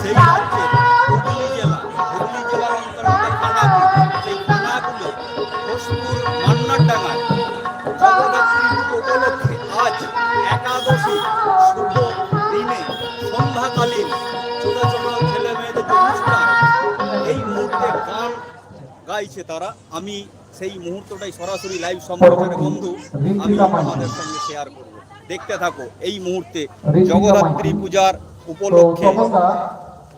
সেই জেলা। সেই আজ একাদশী দিনে সন্ধ্যাকালীন এই মুহূর্তে গান গাইছে তারা। আমি সেই মুহূর্তটাই সরাসরি লাইভ সম্প্রচারে বন্ধু, আমি আমাদের সঙ্গে শেয়ার করব। দেখতে থাকো, এই মুহূর্তে জগদ্ধাত্রী পূজার উপলক্ষে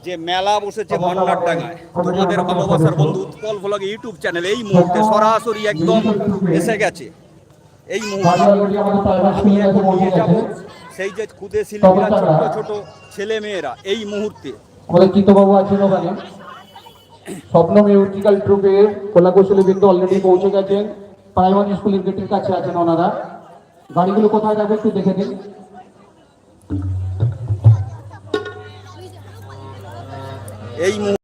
যে মেলা বসেছে মান্নার ডাঙ্গায় তোমাদের ভালোবাসার বন্ধু উৎপল ভ্লগ ইউটিউব চ্যানেল এই মুহূর্তে সরাসরি একদম এসে গেছে। এই মুহূর্তে আমি এখন নিয়ে যাব। সেই যে খুদে শিল্পীরা ছোট ছোট ছেলে মেয়েরা এই মুহূর্তে। বাবু আছেন ওখানে। স্বপ্ন মিউজিক্যাল ট্রুপের কলাকুশলী বিন্দু অলরেডি পৌঁছে গেছেন। প্রাইমারি স্কুলের গেটের কাছে আছেন ওনারা। গাড়িগুলো কোথায় যাবে একটু দেখে দিন এই মুহূর্তে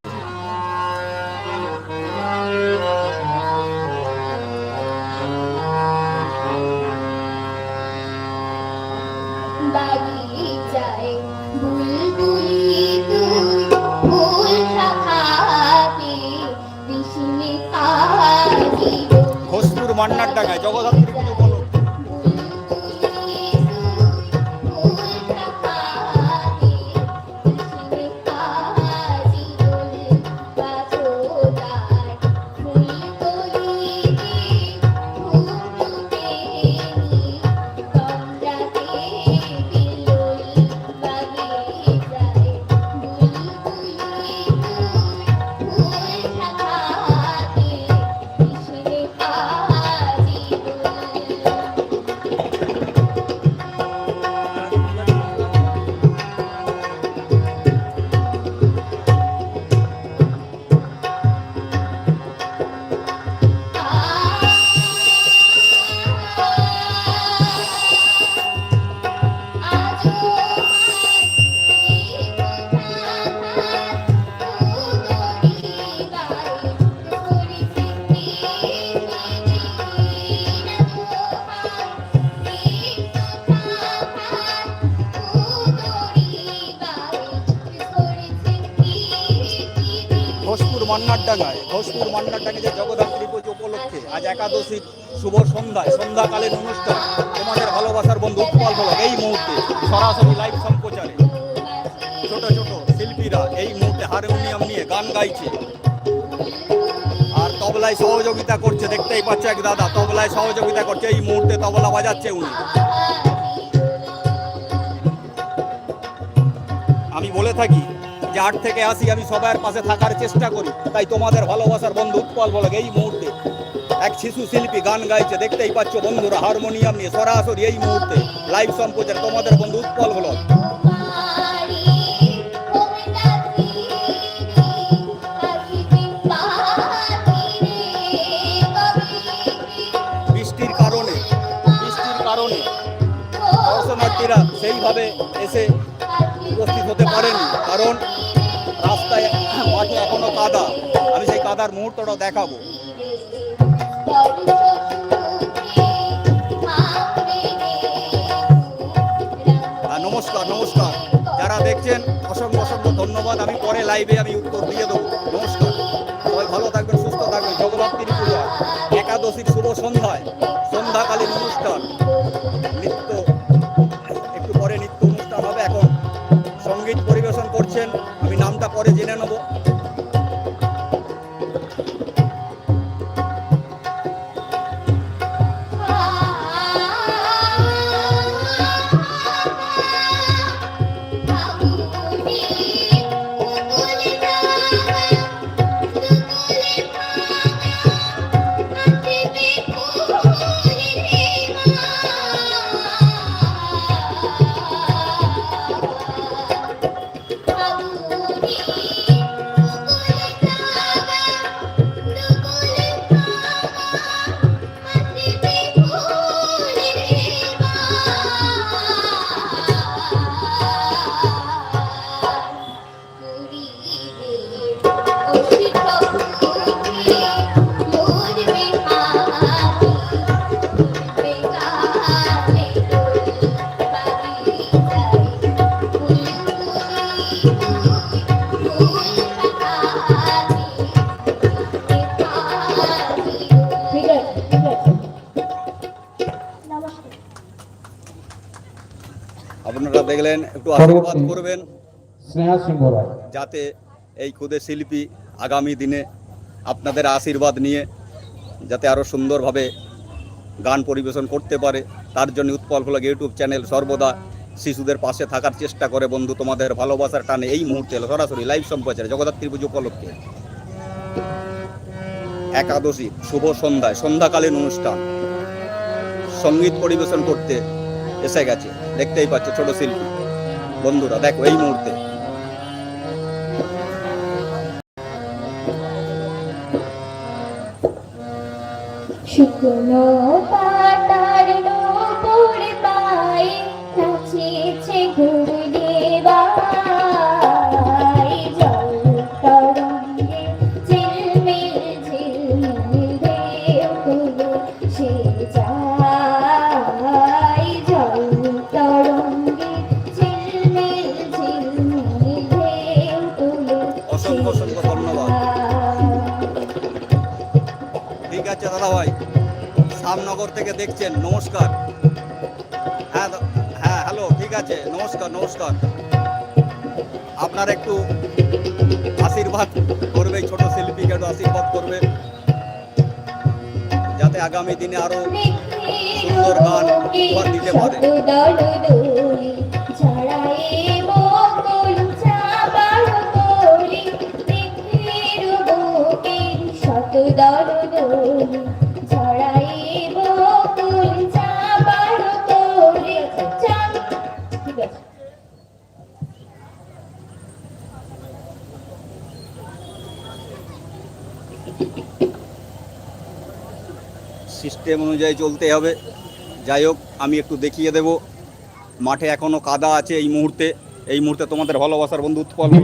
মান্নার ডাঙ্গায় জগদ্ধাত্রী পুজো ঘোষপুর মান্নার ডাঙ্গায় ঘোষপুর মান্নার ডাঙ্গায় যে জগদ্ধাত্রী পুজো উপলক্ষে আজ একাদশীর শুভ সন্ধ্যায় সন্ধ্যাকালীন অনুষ্ঠান তোমাদের ভালোবাসার বন্ধু উৎপল ভ্লগ এই মুহূর্তে সরাসরি লাইভ সম্প্রচারে ছোট ছোট শিল্পীরা এই মুহূর্তে হারমোনিয়াম নিয়ে গান গাইছে। আর তবলায় সহযোগিতা করছে, দেখতেই পাচ্ছ এক দাদা, তবলায় সহযোগিতা করছে। এই মুহূর্তে তবলা বাজাচ্ছে উনি। আমি বলে থাকি যে আট থেকে আসি, আমি সবার পাশে থাকার চেষ্টা করি। তাই তোমাদের ভালোবাসার বন্ধু উৎপল বলে এই মুহূর্তে এক শিশু শিল্পী গান গাইছে। দেখতেই পাচ্ছ বন্ধুরা হারমোনিয়াম নিয়ে সরাসরি এই মুহূর্তে লাইভ সম্প্রচার। তোমাদের বন্ধু উৎপল দর্শনার্থীরা সেইভাবে এসে উপস্থিত হতে পারেনি। কারণ এখনও কাদা। আমি সেই কাদার মুহূর্তটা দেখাবো। নমস্কার নমস্কার। যারা দেখছেন, অসংখ্য অসংখ্য ধন্যবাদ। আমি পরে লাইভে আমি উত্তর দিয়ে দেবো। নমস্কার। সবাই ভালো থাকবেন, সুস্থ থাকবেন। জগদ্ধাত্রী পূজা একাদশীর শুভ সন্ধ্যায়। সন্ধ্যাকালীন অনুষ্ঠান। নৃত্য, একটু পরে নৃত্য অনুষ্ঠান হবে। এখন সংগীত পরিবেশন করছেন। আমি নামটা পরে জেনে নেব। একটু আশীর্বাদ করবেন। যাতে এই ক্ষুদে শিল্পী আগামী দিনে আপনাদের আশীর্বাদ নিয়ে যাতে আরও সুন্দরভাবে গান পরিবেশন করতে পারে। তার জন্য উৎপল ফলক ইউটিউব চ্যানেল সর্বদা শিশুদের পাশে থাকার চেষ্টা করে। বন্ধু তোমাদের ভালোবাসার টানে এই মুহূর্তে সরাসরি লাইভ সম্প্রচারে জগদ্ধাত্রী পুজো উপলক্ষে। একাদশী শুভ সন্ধ্যায় সন্ধ্যাকালীন অনুষ্ঠান। সংগীত পরিবেশন করতে এসে গেছে। দেখতেই পাচ্ছ ছোট শিল্পী। বন্ধুরা দেখো এই মুহূর্তে। শুকনো থেকে দেখছেন, নমস্কার। হ্যাঁ হ্যাঁ হ্যালো, ঠিক আছে, নমস্কার নমস্কার। আপনার একটু আশীর্বাদ করবে ছোট শিল্পীকে একটু আশীর্বাদ করবে? যাতে আগামী দিনে আরও সুন্দর গান উপহার দিতে পারে। সিস্টেম অনুযায়ী চলতে হবে। যাই হোক আমি একটু দেখিয়ে দেব। মাঠে এখনও কাদা আছে এই মুহূর্তে। এই মুহূর্তে তোমাদের ভালোবাসার বন্ধু উৎপল আমি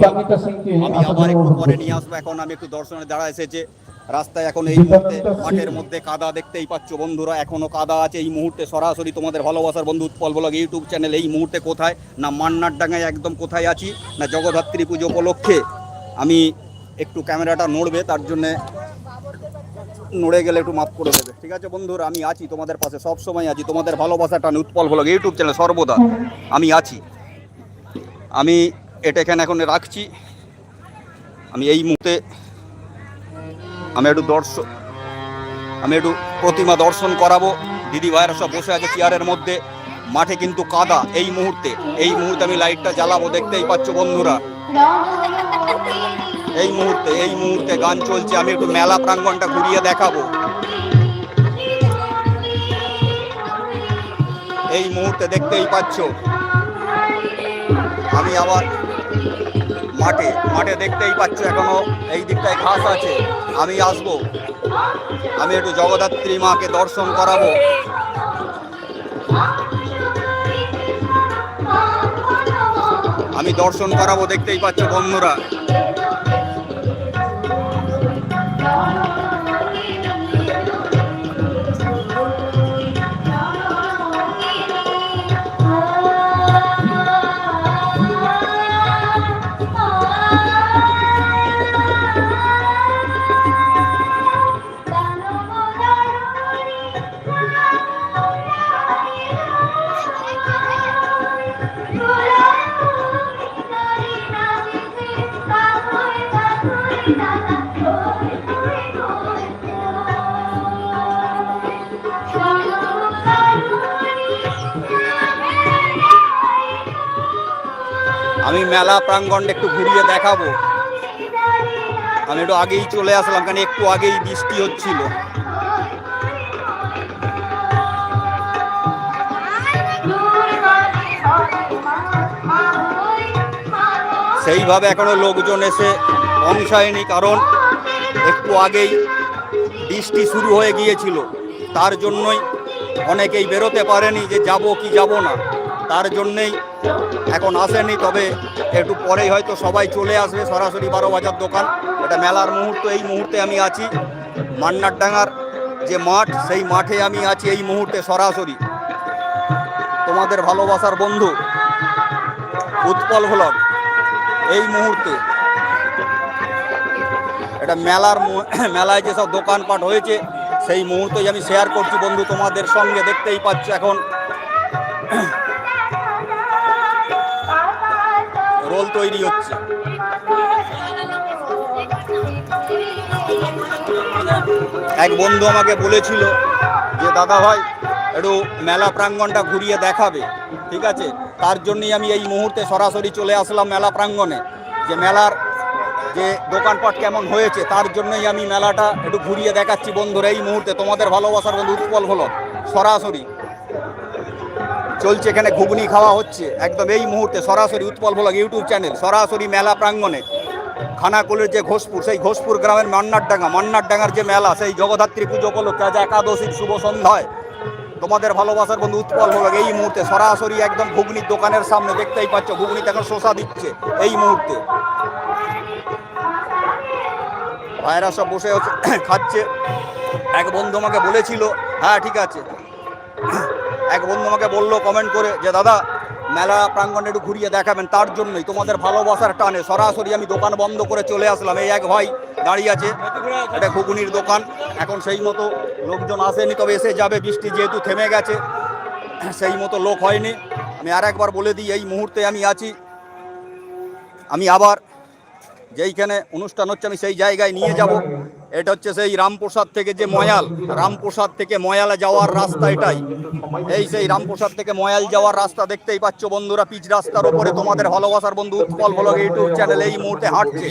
আবার একটু পরে নিয়ে আসব। এখন আমি একটু দর্শনে দাঁড়া এসেছে। রাস্তায় এখন এই মুহূর্তে মাঠের মধ্যে কাদা দেখতেই পাচ্ছ বন্ধুরা। এখনও কাদা আছে এই মুহূর্তে। সরাসরি তোমাদের ভালোবাসার বন্ধু উৎপল ব্লগ ইউটিউব চ্যানেল এই মুহূর্তে কোথায়? না মান্নার ডাঙ্গায় একদম কোথায় আছি? না জগদ্ধাত্রী পুজো উপলক্ষে? আমি একটু ক্যামেরাটা নড়বে তার জন্যে নড়ে গেলে একটু মাফ করে দেবে। ঠিক আছে বন্ধুরা, আমি আছি তোমাদের পাশে, সব সময় আছি। তোমাদের ভালোবাসা ভালোবাসাটা উৎপল ব্লগ ইউটিউব চ্যানেল সর্বদা, আমি আছি। আমি এটা এখানে এখন রাখছি। আমি এই মুহূর্তে আমি একটু দর্শন আমি একটু প্রতিমা দর্শন করাবো। দিদি ভাইয়েরা সব বসে আছে চেয়ারের মধ্যে। মাঠে কিন্তু কাদা এই মুহূর্তে। এই মুহূর্তে আমি লাইটটা জ্বালাবো, দেখতেই পাচ্ছ বন্ধুরা। এই মুহূর্তে এই মুহূর্তে গান চলছে, আমি একটু মেলা প্রাঙ্গণটা ঘুরিয়ে দেখাবো। এই মুহূর্তে দেখতেই পাচ্ছ, আমি আবার মাঠে মাঠে দেখতেই পাচ্ছ, এখনও এই দিকটায় ঘাস আছে। আমি আসব, আমি একটু জগদ্ধাত্রী মাকে দর্শন করাবো। আমি দর্শন করাবো, দেখতেই পাচ্ছ বন্ধুরা। প্রাঙ্গণটা একটু ঘুরিয়ে দেখাবো। আমি একটু আগেই চলে আসলাম, কারণ একটু আগেই বৃষ্টি হচ্ছিল। সেইভাবে এখনও লোকজন এসে পৌঁছায়নি কারণ একটু আগেই বৃষ্টি শুরু হয়ে গিয়েছিল। তার জন্যই অনেকেই বেরোতে পারেনি যে যাব কি যাব না। তার জন্যেই এখন আসেনি, তবে একটু পরেই হয়তো সবাই চলে আসবে, সরাসরি বারো বাজার দোকান। এটা মেলার মুহূর্ত, এই মুহূর্তে আমি আছি মান্নার ডাঙ্গার যে মাঠ, সেই মাঠে আমি আছি এই মুহূর্তে সরাসরি। তোমাদের ভালোবাসার বন্ধু, উৎপল ভ্লগ এই মুহূর্তে। এটা মেলার মেলায় যেসব দোকানপাট হয়েছে, সেই মুহূর্তেই আমি শেয়ার করছি বন্ধু, তোমাদের সঙ্গে দেখতেই পাচ্ছ এখন রোল তৈরি হচ্ছে। এক বন্ধু আমাকে বলেছিল যে, দাদা ভাই, একটু মেলা প্রাঙ্গণটা ঘুরিয়ে দেখাবে, ঠিক আছে? তার জন্যই আমি এই মুহূর্তে সরাসরি চলে আসলাম মেলা প্রাঙ্গণে যে মেলার যে দোকানপাট কেমন হয়েছে, তার জন্যই আমি মেলাটা একটু ঘুরিয়ে দেখাচ্ছি বন্ধুরা। এই মুহূর্তে তোমাদের ভালোবাসার বন্ধু উৎপল হলো, সরাসরি। চলছে এখানে ঘুগনি খাওয়া হচ্ছে। একদম এই মুহূর্তে সরাসরি উৎপল ভোলক ইউটিউব চ্যানেল, সরাসরি মেলা প্রাঙ্গণে। খানাকুলের যে ঘোষপুর, সেই ঘোষপুর গ্রামের মান্নারডাঙ্গা, মান্নারডাঙ্গার যে মেলা, সেই জগদ্ধাত্রী পুজো উপলক্ষে আজ একাদশীর শুভ সন্ধ্যায়। তোমাদের ভালোবাসার বন্ধু উৎপল ভ্লগ এই মুহূর্তে সরাসরি একদম ঘুগনির দোকানের সামনে দেখতেই পাচ্ছ, ঘুগনিতে এখন শোষা দিচ্ছে এই মুহূর্তে। ভাইরা সব বসে খাচ্ছে। এক বন্ধু আমাকে বলেছিল হ্যাঁ ঠিক আছে। এক বন্ধু আমাকে বলল কমেন্ট করে যে, দাদা, মেলা প্রাঙ্গণে একটু ঘুরিয়ে দেখাবেন, তার জন্যই তোমাদের ভালোবাসার টানে সরাসরি আমি দোকান বন্ধ করে চলে আসলাম। এই এক ভাই দাঁড়িয়ে আছে এটা ঘুগনির দোকান, এখন সেই মতো লোকজন আসেনি, তবে এসে যাবে, বৃষ্টি যেহেতু থেমে গেছে, সেই মতো লোক হয়নি। আমি আর একবার বলে দিই, এই মুহূর্তে আমি আছি, আমি আবার যেইখানে অনুষ্ঠান হচ্ছে, আমি সেই জায়গায় নিয়ে যাব। এটা হচ্ছে সেই রামপ্রসাদ থেকে যে ময়াল, রামপ্রসাদ থেকে ময়ালে যাওয়ার রাস্তা এটাই। এই সেই রামপ্রসাদ থেকে ময়াল যাওয়ার রাস্তা দেখতেই পাচ্ছ বন্ধুরা, পিচ রাস্তার ওপরে তোমাদের ভালোবাসার বন্ধু উৎপল ব্লগ ইউটিউব চ্যানেল এই মুহূর্তে হাঁটছে।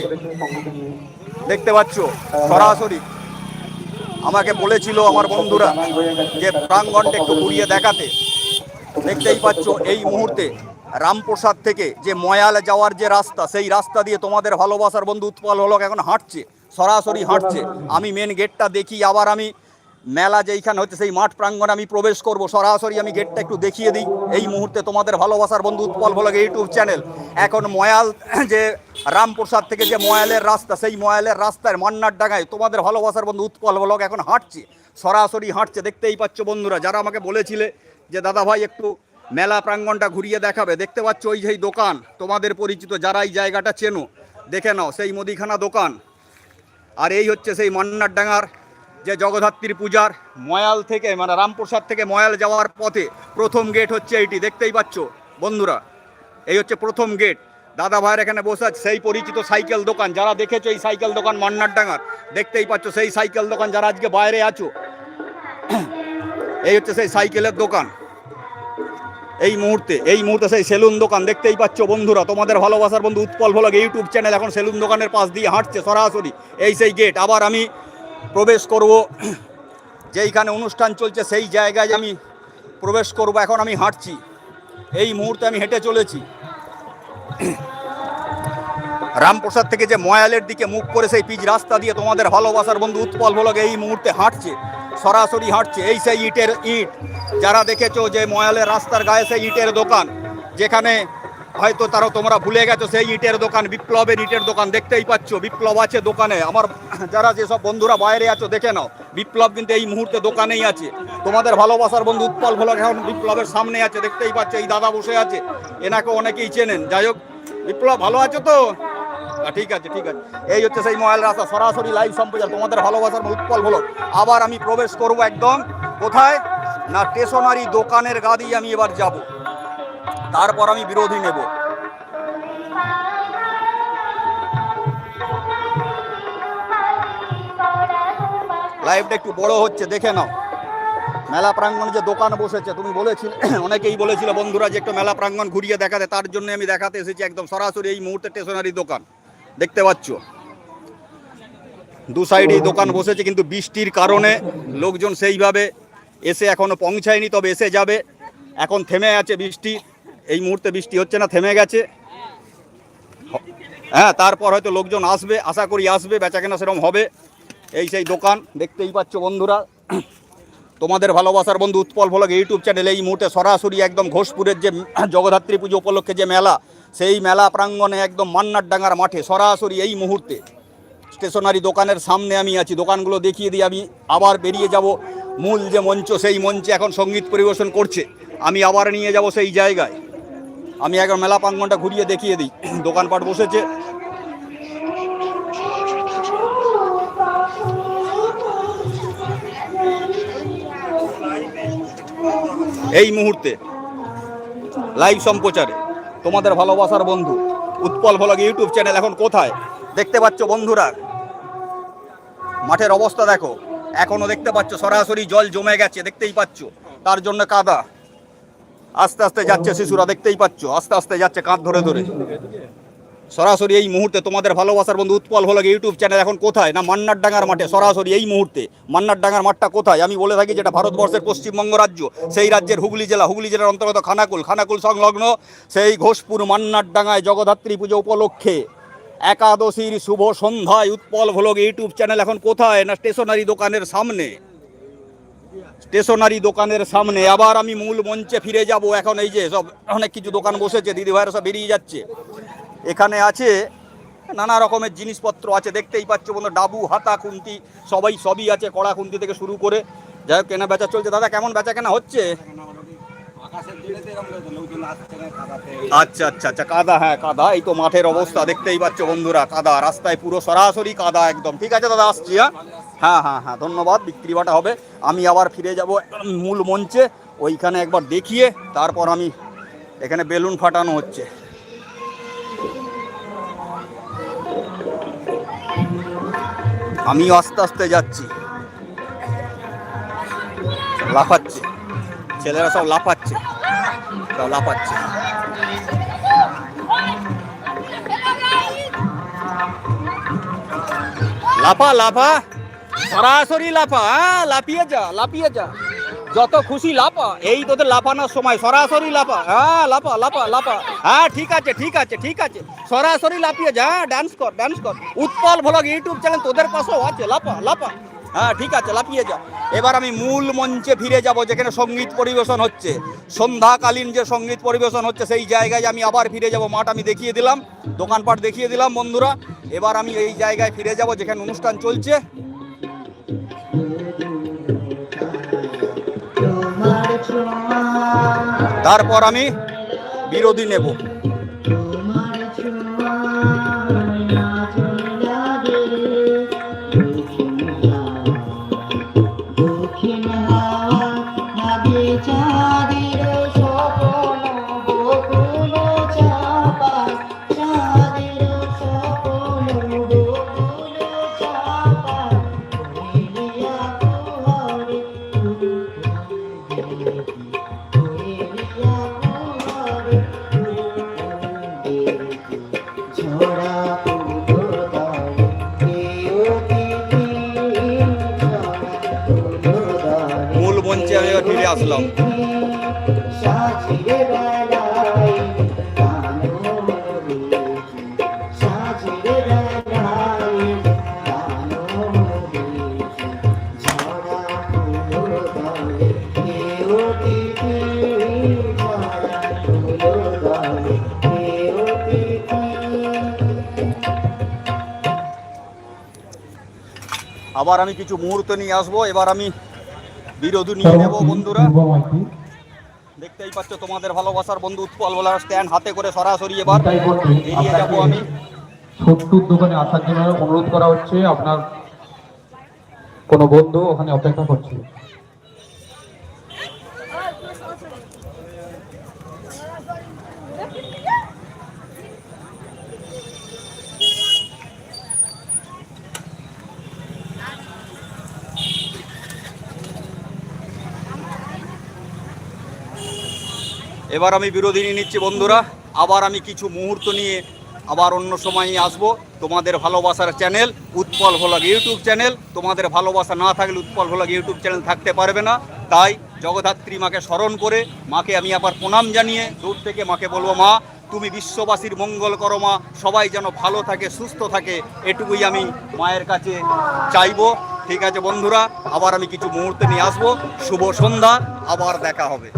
দেখতে পাচ্ছ? সরাসরি আমাকে বলেছিল আমার বন্ধুরা যে প্রাঙ্গণটা একটু ঘুরিয়ে দেখাতে। দেখতেই পাচ্ছ এই মুহূর্তে রামপ্রসাদ থেকে যে ময়ালে যাওয়ার যে রাস্তা, সেই রাস্তা দিয়ে তোমাদের ভালোবাসার বন্ধু উৎপল হলক এখন হাঁটছে। সরাসরি হাঁটছে। আমি মেন গেটটা দেখি আবার আমি মেলা যেইখানে হচ্ছে সেই মাঠ প্রাঙ্গণে আমি প্রবেশ করব। সরাসরি আমি গেটটা একটু দেখিয়ে দিই। এই মুহূর্তে তোমাদের ভালোবাসার বন্ধু উৎপল ভলক ইউটিউব চ্যানেল এখন ময়াল যে রামপ্রসাদ থেকে যে ময়ালের রাস্তা সেই ময়ালের রাস্তায় মান্নার ডাঙায় তোমাদের ভালোবাসার বন্ধু উৎপল ভলক এখন হাঁটছে। সরাসরি হাঁটছে দেখতেই পাচ্ছ বন্ধুরা যারা আমাকে বলেছিলে যে দাদা ভাই একটু মেলা প্রাঙ্গণটা ঘুরিয়ে দেখাবে। দেখতে পাচ্ছ ওই যেই দোকান তোমাদের পরিচিত যারা এই জায়গাটা চেনো দেখে নাও সেই মুদিখানা দোকান। আর এই হচ্ছে সেই মান্নার ডাঙ্গার যে জগদ্ধাত্রীর পূজার ময়াল থেকে মানে রামপ্রসাদ থেকে ময়াল যাওয়ার পথে প্রথম গেট হচ্ছে এইটি, দেখতেই পাচ্ছ বন্ধুরা। এই হচ্ছে প্রথম গেট দাদা ভাইয়ের এখানে বসে আছে, সেই পরিচিত সাইকেল দোকান, যারা দেখেছ এই সাইকেল দোকান মান্নার ডাঙ্গার দেখতেই পাচ্ছ সেই সাইকেল দোকান যারা আজকে বাইরে আছো। এই হচ্ছে সেই সাইকেলের দোকান। এই মুহূর্তে এই মুহূর্তে সেই সেলুন দোকান দেখতেই পাচ্ছ বন্ধুরা, তোমাদের ভালোবাসার বন্ধু উৎপল ভলক ইউটিউব চ্যানেল এখন সেলুন দোকানের পাশ দিয়ে হাঁটছে সরাসরি। এই সেই গেট আবার আমি প্রবেশ করব। যেইখানে অনুষ্ঠান চলছে সেই জায়গায় আমি প্রবেশ করব, এখন আমি হাঁটছি। এই মুহূর্তে আমি হেঁটে চলেছি। রামপ্রসাদ থেকে যে ময়ালের দিকে মুখ করে সেই পিচ রাস্তা দিয়ে তোমাদের ভালোবাসার বন্ধু উৎপল ভলক এই মুহূর্তে হাঁটছে। সরাসরি হাঁটছে, এই সেই ইটের ইট। যারা দেখেছ যে ময়ালের রাস্তার গায়ে সেই ইটের দোকান, যেখানে হয়তো তারা তোমরা ভুলে গেছো, সেই ইটের দোকান, বিপ্লবের ইটের দোকান দেখতেই পাচ্ছ, বিপ্লব আছে দোকানে। আমার যারা যেসব বন্ধুরা বাইরে আছো, দেখে নাও, বিপ্লব কিন্তু এই মুহূর্তে দোকানেই আছে। তোমাদের ভালোবাসার বন্ধু উৎপল ভলক এখন বিপ্লবের সামনে আছে, দেখতেই পাচ্ছ, এই দাদা বসে আছে। এনাকে অনেকেই চেনেন। যাই হোক, বিপ্লব ভালো আছো তো? ঠিক আছে ঠিক আছে। এই হচ্ছে সেই মোবাইল রাস্তা। সরাসরি লাইভ সম্প্রচার। তোমাদের ভালোবাসার উৎপল হলো। আবার আমি প্রবেশ করব একদম। কোথায়? না, স্টেশনারি দোকানের গা দিয়ে আমি এবার যাব। তারপর আমি বিরোধী নেব। লাইভটা একটু বড় হচ্ছে, দেখে নাও। মেলা প্রাঙ্গণে যে দোকান বসেছে, তুমি বলেছিলে, অনেকেই বলেছিল বন্ধুরা যে একটু মেলা প্রাঙ্গণ ঘুরিয়ে দেখাতে, তার জন্য আমি দেখাতে এসেছি একদম সরাসরি এই মুহূর্তে স্টেশনারি দোকান। দেখতে পাচ্ছ? দু সাইডেই দোকান বসেছে কিন্তু বৃষ্টির কারণে লোকজন সেইভাবে এসে এখনও পৌঁছায়নি তবে এসে যাবে। এখন থেমে আছে বৃষ্টি। এই মুহূর্তে বৃষ্টি হচ্ছে না থেমে গেছে। হ্যাঁ তারপর হয়তো লোকজন আসবে আশা করি আসবে বেচাকেনা সেরকম হবে। এই সেই দোকান দেখতেই পাচ্ছ বন্ধুরা। তোমাদের ভালোবাসার বন্ধু উৎপল ভলক ইউটিউব চ্যানেল এই মুহূর্তে সরাসরি একদম ঘোষপুরের যে জগদ্ধাত্রী পুজো উপলক্ষে যে মেলা সেই মেলা প্রাঙ্গণে একদম মান্নার ডাঙ্গার মাঠে সরাসরি এই মুহূর্তে স্টেশনারি দোকানের সামনে আমি আছি। দোকানগুলো দেখিয়ে দিয়ে আমি আবার বেরিয়ে যাব। মূল যে মঞ্চ, সেই মঞ্চে এখন সংগীত পরিবেশন করছে। আমি আবার নিয়ে যাব সেই জায়গায়। আমি একবার মেলা প্রাঙ্গনটা ঘুরিয়ে দেখিয়ে দিই। দোকানপাট বসেছে। এই মুহূর্তে লাইভ সম্প্রচারে। তোমাদের ভালোবাসার বন্ধু। উৎপল ভলগ ইউটিউব চ্যানেল এখন কোথায়? দেখতে পাচ্ছ বন্ধুরা, মাঠের অবস্থা দেখো। এখনও দেখতে পাচ্ছ সরাসরি জল জমে গেছে, দেখতেই পাচ্ছ। তার জন্য কাদা। আস্তে আস্তে যাচ্ছে শিশুরা, দেখতেই পাচ্ছ। আস্তে আস্তে যাচ্ছে কাঁধ ধরে ধরে। সরাসরি এই মুহূর্তে তোমাদের ভালোবাসার বন্ধু উৎপল ভলগ ইউটিউব চ্যানেল এখন কোথায়? না মান্নার ডাঙ্গার মাঠে? সরাসরি এই মুহূর্তে মান্নার ডাঙ্গার মাঠটা কোথায়? আমি বলে থাকি যেটা ভারতবর্ষের পশ্চিমবঙ্গ রাজ্য, সেই রাজ্যের হুগলি জেলা। হুগলি জেলার অন্তর্গত খানাকুল। খানাকুল সংলগ্ন সেই ঘোষপুর মান্নার ডাঙ্গায় জগদ্ধাত্রী পুজো উপলক্ষে একাদশীর শুভ সন্ধ্যায় উৎপল ভলগ ইউটিউব চ্যানেল এখন কোথায়? না স্টেশনারি দোকানের সামনে? স্টেশনারি দোকানের সামনে। আবার আমি মূল মঞ্চে ফিরে যাব। এখন এই যে সব অনেক কিছু দোকান বসেছে। দিদি ভাইয়েরা সব বেরিয়ে যাচ্ছে। এখানে আছে নানা রকমের জিনিসপত্র আছে, দেখতেই পাচ্ছ বন্ধু, ডাবু, হাতা খুন্তি, সবাই সবই আছে কড়া খুন্তি থেকে শুরু করে। যাই হোক, কেনা বেচা চলছে। দাদা, কেমন বেচা কেনা হচ্ছে? আচ্ছা আচ্ছা আচ্ছা কাদা হ্যাঁ কাদা, এই তো মাঠের অবস্থা, দেখতেই পাচ্ছ বন্ধুরা, কাদা, রাস্তায় পুরো সরাসরি কাদা একদম। ঠিক আছে দাদা, আসছি হ্যাঁ? হ্যাঁ হ্যাঁ হ্যাঁ ধন্যবাদ বিক্রি বাটা হবে। আমি আবার ফিরে যাব মূল মঞ্চে, ওইখানে একবার দেখিয়ে, তারপর আমি এখানে বেলুন ফাটানো হচ্ছে। আমিও আস্তে আস্তে যাচ্ছি। লাফাচ্ছে। ছেলেরা সব লাফাচ্ছে। সব লাফাচ্ছে। লাফা লাফা। সরাসরি লাফা হ্যাঁ লাফিয়ে যা লাফিয়ে যা। যত খুশি লাফা এই তোদের লাফানোর সময়, সরাসরি লাফা হ্যাঁ লাফা লাফা লাফা হ্যাঁ ঠিক আছে ঠিক আছে ঠিক আছে। সরাসরি লাফিয়ে যা ডান্স কর ডান্স কর। উৎপল ভ্লগ ইউটিউব চ্যানেল তোদের পাশেও আছে লাফা লাফা হ্যাঁ ঠিক আছে, লাফিয়ে যা। এবার আমি মূল মঞ্চে ফিরে যাব, যেখানে সংগীত পরিবেশন হচ্ছে। সন্ধ্যাকালীন যে সংগীত পরিবেশন হচ্ছে, সেই জায়গায় আমি আবার ফিরে যাব। মাঠ আমি দেখিয়ে দিলাম, দোকানপাট দেখিয়ে দিলাম, বন্ধুরা। এবার আমি এই জায়গায় ফিরে যাব, যেখানে অনুষ্ঠান চলছে। তারপর আমি বিরোধী নেব। আবার আমি কিছু মুহূর্ত নিয়ে আসব। এবার আমি বিরোধী নিয়ে নেব বন্ধুরা। দেখতেই পাচ্ছ তোমাদের ভালোবাসার বন্ধু উৎপল বলার স্ট্যান্ড হাতে করে সরাসরি এবার যাব আমি। ছোট্টুর দোকানে আসার জন্য অনুরোধ করা হচ্ছে। আপনার কোনো বন্ধু ওখানে অপেক্ষা করছে। এবার আমি বিরোধী নিয়ে নিচ্ছি, বন্ধুরা। আবার আমি কিছু মুহূর্ত নিয়ে আবার অন্য সময় আসব। তোমাদের ভালোবাসার channel, Utpal vlog YouTube channel. তোমাদের ভালোবাসা না থাকলে উৎপল ভ্লগ ইউটিউব চ্যানেল থাকতে পারবে না। তাই জগদ্ধাত্রী মাকে স্মরণ করে, মাকে আমি আবার প্রণাম জানিয়ে দূর থেকে মাকে বলব, মা, তুমি বিশ্ববাসীর মঙ্গল করো, মা। সবাই যেন ভালো থাকে, সুস্থ থাকে, এটুকুই আমি মায়ের কাছে চাইব। ঠিক আছে, বন্ধুরা, আবার আমি কিছু মুহূর্তে নিয়ে আসব। শুভ সন্ধ্যা, আবার দেখা হবে।